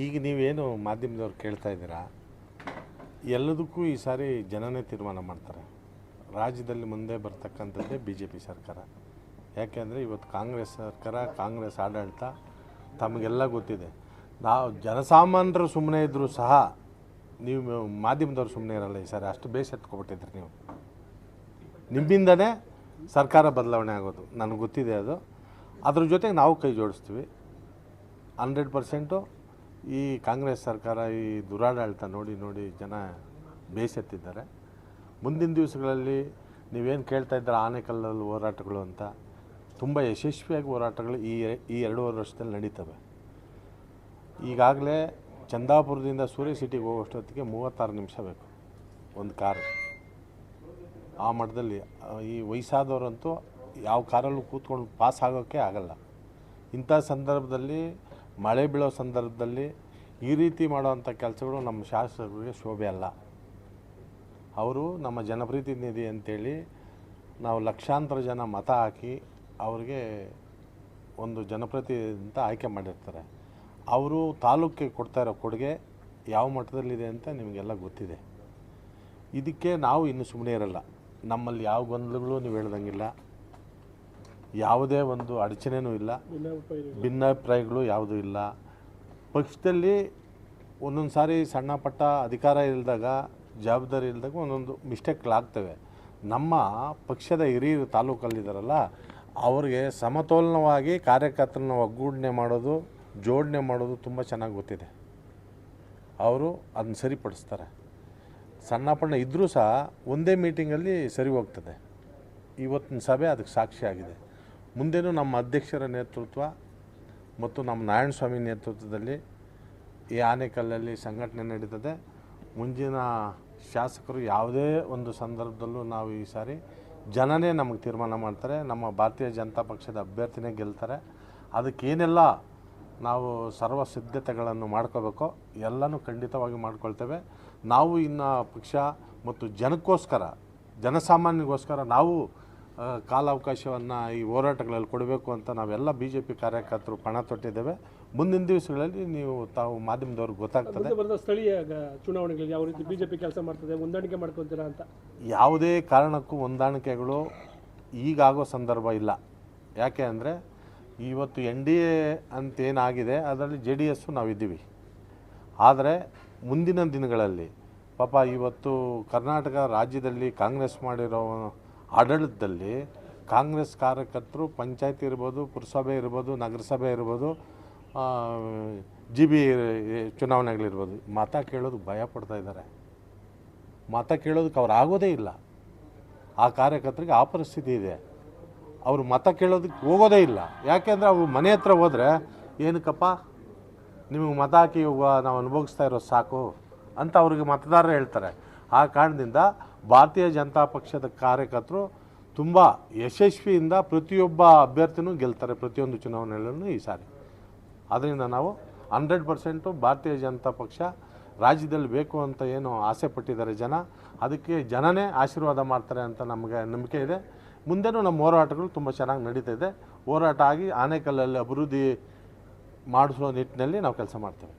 ಈಗ ನೀವೇನು ಮಾಧ್ಯಮದವ್ರು ಕೇಳ್ತಾ ಇದ್ದೀರಾ? ಎಲ್ಲದಕ್ಕೂ ಈ ಸಾರಿ ಜನನೇ ತೀರ್ಮಾನ ಮಾಡ್ತಾರೆ. ರಾಜ್ಯದಲ್ಲಿ ಮುಂದೆ ಬರ್ತಕ್ಕಂಥದ್ದೇ ಬಿ ಜೆ ಪಿ ಸರ್ಕಾರ ಯಾಕೆಂದರೆ ಇವತ್ತು ಕಾಂಗ್ರೆಸ್ ಸರ್ಕಾರ, ಕಾಂಗ್ರೆಸ್ ಆಡಳಿತ ತಮಗೆಲ್ಲ ಗೊತ್ತಿದೆ. ನಾವು ಜನಸಾಮಾನ್ಯರು ಸುಮ್ಮನೆ ಇದ್ದರೂ ಸಹ ನೀವು ಮಾಧ್ಯಮದವ್ರು ಸುಮ್ಮನೆ ಇರಲ್ಲ ಈ ಸಾರಿ. ಅಷ್ಟು ಬೇಸ್ ಎತ್ಕೊಬಿಟ್ಟಿದ್ರಿ ನೀವು. ನಿಮ್ಮಿಂದನೇ ಸರ್ಕಾರ ಬದಲಾವಣೆ ಆಗೋದು. ನನಗೆ ಗೊತ್ತಿದೆ ಅದು. ಅದ್ರ ಜೊತೆಗೆ ನಾವು ಕೈ ಜೋಡಿಸ್ತೀವಿ. ಹಂಡ್ರೆಡ್ ಪರ್ಸೆಂಟು ಈ ಕಾಂಗ್ರೆಸ್ ಸರ್ಕಾರ ಈ ದುರಾಡಳಿತ ನೋಡಿ ನೋಡಿ ಜನ ಬೇಸತ್ತಿದ್ದಾರೆ. ಮುಂದಿನ ದಿವಸಗಳಲ್ಲಿ ನೀವೇನು ಕೇಳ್ತಾ ಇದ್ದೀರ ಆನೆಕಲ್ಲಲ್ಲಿ ಹೋರಾಟಗಳು ಅಂತ? ತುಂಬ ಯಶಸ್ವಿಯಾಗಿ ಹೋರಾಟಗಳು ಈ ಈ ಎರಡೂವರೆ ವರ್ಷದಲ್ಲಿ ನಡೀತವೆ. ಈಗಾಗಲೇ ಚಂದಾಪುರದಿಂದ ಸೂರ್ಯ ಸಿಟಿಗೆ ಹೋಗೋಷ್ಟೊತ್ತಿಗೆ ಮೂವತ್ತಾರು ನಿಮಿಷ ಬೇಕು. ಒಂದು ಕಾರ್. ಆ ಮಟ್ಟದಲ್ಲಿ ಈ ವಯಸ್ಸಾದವರಂತೂ ಯಾವ ಕಾರಲ್ಲೂ ಕೂತ್ಕೊಂಡು ಪಾಸ್ ಆಗೋಕ್ಕೆ ಆಗಲ್ಲ. ಇಂಥ ಸಂದರ್ಭದಲ್ಲಿ ಮಳೆ ಬೀಳೋ ಸಂದರ್ಭದಲ್ಲಿ ಈ ರೀತಿ ಮಾಡೋವಂಥ ಕೆಲಸಗಳು ನಮ್ಮ ಶಾಸಕರಿಗೆ ಶೋಭೆ ಅಲ್ಲ. ಅವರು ನಮ್ಮ ಜನಪ್ರತಿನಿಧಿ ಅಂತೇಳಿ ನಾವು ಲಕ್ಷಾಂತರ ಜನ ಮತ ಹಾಕಿ ಅವ್ರಿಗೆ ಒಂದು ಜನಪ್ರತಿನಿಧಿ ಅಂತ ಆಯ್ಕೆ ಮಾಡಿರ್ತಾರೆ. ಅವರು ತಾಲೂಕಿಗೆ ಕೊಡ್ತಾ ಇರೋ ಕೊಡುಗೆ ಯಾವ ಮಟ್ಟದಲ್ಲಿದೆ ಅಂತ ನಿಮಗೆಲ್ಲ ಗೊತ್ತಿದೆ. ಇದಕ್ಕೆ ನಾವು ಇನ್ನು ಸುಮ್ಮನೆ ಇರಲ್ಲ. ನಮ್ಮಲ್ಲಿ ಯಾವ ಗೊಂದಲಗಳು ನೀವು ಹೇಳ್ದಂಗಿಲ್ಲ. ಯಾವುದೇ ಒಂದು ಅಡಚಣೆನೂ ಇಲ್ಲ. ಭಿನ್ನಾಭಿಪ್ರಾಯಗಳು ಯಾವುದೂ ಇಲ್ಲ. ಪಕ್ಷದಲ್ಲಿ ಒಂದೊಂದು ಸಾರಿ ಸಣ್ಣ ಪಟ್ಟ ಅಧಿಕಾರ ಇಲ್ಲದಾಗ ಜವಾಬ್ದಾರಿ ಇಲ್ಲದಾಗ ಒಂದೊಂದು ಮಿಸ್ಟೇಕ್ಗಳಾಗ್ತವೆ ನಮ್ಮ ಪಕ್ಷದ ಹಿರಿಯರು ತಾಲೂಕಲ್ಲಿದ್ದಾರಲ್ಲ ಅವ್ರಿಗೆ ಸಮತೋಲನವಾಗಿ ಕಾರ್ಯಕರ್ತರನ್ನ ಒಗ್ಗೂಡಣೆ ಮಾಡೋದು ಜೋಡಣೆ ಮಾಡೋದು ತುಂಬ ಚೆನ್ನಾಗಿ ಗೊತ್ತಿದೆ. ಅವರು ಅದನ್ನ ಸರಿಪಡಿಸ್ತಾರೆ. ಸಣ್ಣ ಪಣ್ಣ ಇದ್ದರೂ ಸಹ ಒಂದೇ ಮೀಟಿಂಗಲ್ಲಿ ಸರಿ ಹೋಗ್ತದೆ. ಇವತ್ತಿನ ಸಭೆ ಅದಕ್ಕೆ ಸಾಕ್ಷಿಯಾಗಿದೆ ಮುಂದೇನು ನಮ್ಮ ಅಧ್ಯಕ್ಷರ ನೇತೃತ್ವ ಮತ್ತು ನಮ್ಮ ನಾರಾಯಣ ಸ್ವಾಮಿ ನೇತೃತ್ವದಲ್ಲಿ ಈ ಆನೆಕಲ್ಲಲ್ಲಿ ಸಂಘಟನೆ ನಡೀತದೆ. ಮುಂಜಿನ ಶಾಸಕರು ಯಾವುದೇ ಒಂದು ಸಂದರ್ಭದಲ್ಲೂ ನಾವು ಈ ಸಾರಿ ಜನನೇ ನಮಗೆ ತೀರ್ಮಾನ ಮಾಡ್ತಾರೆ. ನಮ್ಮ ಭಾರತೀಯ ಜನತಾ ಪಕ್ಷದ ಅಭ್ಯರ್ಥಿನೇ ಗೆಲ್ತಾರೆ. ಅದಕ್ಕೇನೆಲ್ಲ ನಾವು ಸರ್ವ ಸಿದ್ಧತೆಗಳನ್ನು ಮಾಡ್ಕೋಬೇಕೋ ಎಲ್ಲನೂ ಖಂಡಿತವಾಗಿ ಮಾಡ್ಕೊಳ್ತೇವೆ. ನಾವು ಇನ್ನು ಪಕ್ಷ ಮತ್ತು ಜನಕ್ಕೋಸ್ಕರ ಜನಸಾಮಾನ್ಯಗೋಸ್ಕರ ನಾವು ಕಾಲಾವಕಾಶವನ್ನು ಈ ಹೋರಾಟಗಳಲ್ಲಿ ಕೊಡಬೇಕು ಅಂತ ನಾವೆಲ್ಲ ಬಿ ಜೆ ಪಿ ಕಾರ್ಯಕರ್ತರು ಪಣ ತೊಟ್ಟಿದ್ದೇವೆ. ಮುಂದಿನ ದಿವಸಗಳಲ್ಲಿ ನೀವು ತಾವು ಮಾಧ್ಯಮದವ್ರಿಗೆ ಗೊತ್ತಾಗ್ತದೆ. ಬರೆದ ಸ್ಥಳೀಯ ಚುನಾವಣೆಗಳಲ್ಲಿ ಯಾವ ರೀತಿ ಬಿ ಜೆ ಪಿ ಕೆಲಸ ಮಾಡ್ತದೆ ಹೊಂದಾಣಿಕೆ ಮಾಡ್ಕೊತೀರಾ ಅಂತ? ಯಾವುದೇ ಕಾರಣಕ್ಕೂ ಹೊಂದಾಣಿಕೆಗಳು ಈಗಾಗೋ ಸಂದರ್ಭ ಇಲ್ಲ. ಯಾಕೆ ಅಂದರೆ ಇವತ್ತು ಎನ್ ಡಿ ಎ ಅಂತೇನಾಗಿದೆ ಅದರಲ್ಲಿ ಜೆ ಡಿ ಎಸ್ಸು ನಾವಿದ್ದೀವಿ. ಆದರೆ ಮುಂದಿನ ದಿನಗಳಲ್ಲಿ ಪಾಪ ಇವತ್ತು ಕರ್ನಾಟಕ ರಾಜ್ಯದಲ್ಲಿ ಕಾಂಗ್ರೆಸ್ ಮಾಡಿರೋ ಆಡಳಿತದಲ್ಲಿ ಕಾಂಗ್ರೆಸ್ ಕಾರ್ಯಕರ್ತರು ಪಂಚಾಯತಿ ಇರ್ಬೋದು, ಪುರಸಭೆ ಇರ್ಬೋದು, ನಗರಸಭೆ ಇರ್ಬೋದು ಜಿ ಬಿ ಚುನಾವಣೆಗಳಿರ್ಬೋದು. ಮತ ಕೇಳೋದಕ್ಕೆ ಭಯ ಪಡ್ತಾ ಇದ್ದಾರೆ. ಮತ ಕೇಳೋದಕ್ಕೆ ಅವ್ರು ಆಗೋದೇ ಇಲ್ಲ. ಆ ಕಾರ್ಯಕರ್ತರಿಗೆ ಆ ಪರಿಸ್ಥಿತಿ ಇದೆ. ಅವರು ಮತ ಕೇಳೋದಕ್ಕೆ ಹೋಗೋದೇ ಇಲ್ಲ. ಯಾಕೆಂದರೆ ಅವ್ರು ಮನೆ ಹತ್ರ ಹೋದರೆ ಏನಕ್ಕಪ್ಪ? ನಿಮಗೆ ಮತ ಹಾಕಿ ನಾವು ಅನುಭವಿಸ್ತಾ ಇರೋದು ಸಾಕು ಅಂತ ಅವ್ರಿಗೆ ಮತದಾರರು ಹೇಳ್ತಾರೆ. ಆ ಕಾರಣದಿಂದ ಭಾರತೀಯ ಜನತಾ ಪಕ್ಷದ ಕಾರ್ಯಕರ್ತರು ತುಂಬ ಯಶಸ್ವಿಯಿಂದ ಪ್ರತಿಯೊಬ್ಬ ಅಭ್ಯರ್ಥಿನೂ ಗೆಲ್ತಾರೆ. ಪ್ರತಿಯೊಂದು ಚುನಾವಣೆಗಳಲ್ಲೂ ಈ ಸಾರಿ. ಅದರಿಂದ ನಾವು ಹಂಡ್ರೆಡ್ ಪರ್ಸೆಂಟು ಭಾರತೀಯ ಜನತಾ ಪಕ್ಷ ರಾಜ್ಯದಲ್ಲಿ ಬೇಕು ಅಂತ ಏನು ಆಸೆ ಪಟ್ಟಿದ್ದಾರೆ ಜನ. ಅದಕ್ಕೆ ಜನನೇ ಆಶೀರ್ವಾದ ಮಾಡ್ತಾರೆ ಅಂತ ನಮಗೆ ನಂಬಿಕೆ ಇದೆ. ಮುಂದೆನೂ ನಮ್ಮ ಹೋರಾಟಗಳು ತುಂಬ ಚೆನ್ನಾಗಿ ನಡೀತಾ ಇದೆ. ಹೋರಾಟ ಆಗಿ ಆನೆಕಲ್ಲಲ್ಲಿ ಅಭಿವೃದ್ಧಿ ಮಾಡಿಸುವ ನಿಟ್ಟಿನಲ್ಲಿ ನಾವು ಕೆಲಸ ಮಾಡ್ತೇವೆ.